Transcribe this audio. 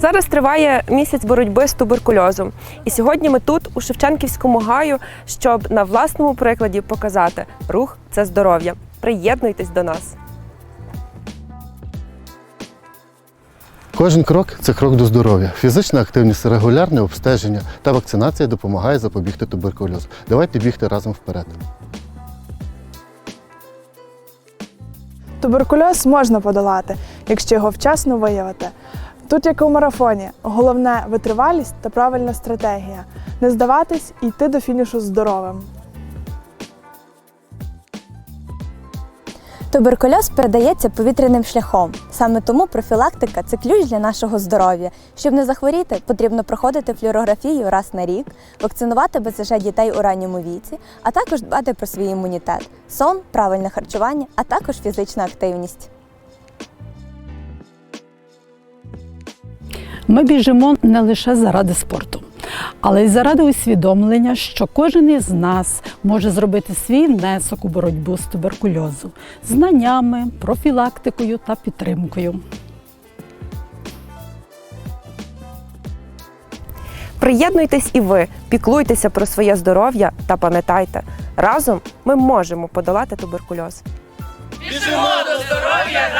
Зараз триває місяць боротьби з туберкульозом. І сьогодні ми тут, у Шевченківському гаю, щоб на власному прикладі показати рух це здоров'я. Приєднуйтесь до нас. Кожен крок це крок до здоров'я. Фізична активність, регулярне обстеження та вакцинація допомагає запобігти туберкульозу. Давайте бігти разом вперед. Туберкульоз можна подолати, якщо його вчасно виявити. Тут, як у марафоні, головне витривалість та правильна стратегія. Не здаватись і йти до фінішу здоровим. Туберкульоз передається повітряним шляхом. Саме тому профілактика це ключ для нашого здоров'я. Щоб не захворіти, потрібно проходити флюорографію раз на рік, вакцинувати БЦЖ дітей у ранньому віці, а також дбати про свій імунітет, сон, правильне харчування, а також фізична активність. Ми біжимо не лише заради спорту, але й заради усвідомлення, що кожен із нас може зробити свій внесок у боротьбу з туберкульозом знаннями, профілактикою та підтримкою. Приєднуйтесь і ви, піклуйтеся про своє здоров'я та пам'ятайте, разом ми можемо подолати туберкульоз. Біжимо до здоров'я разом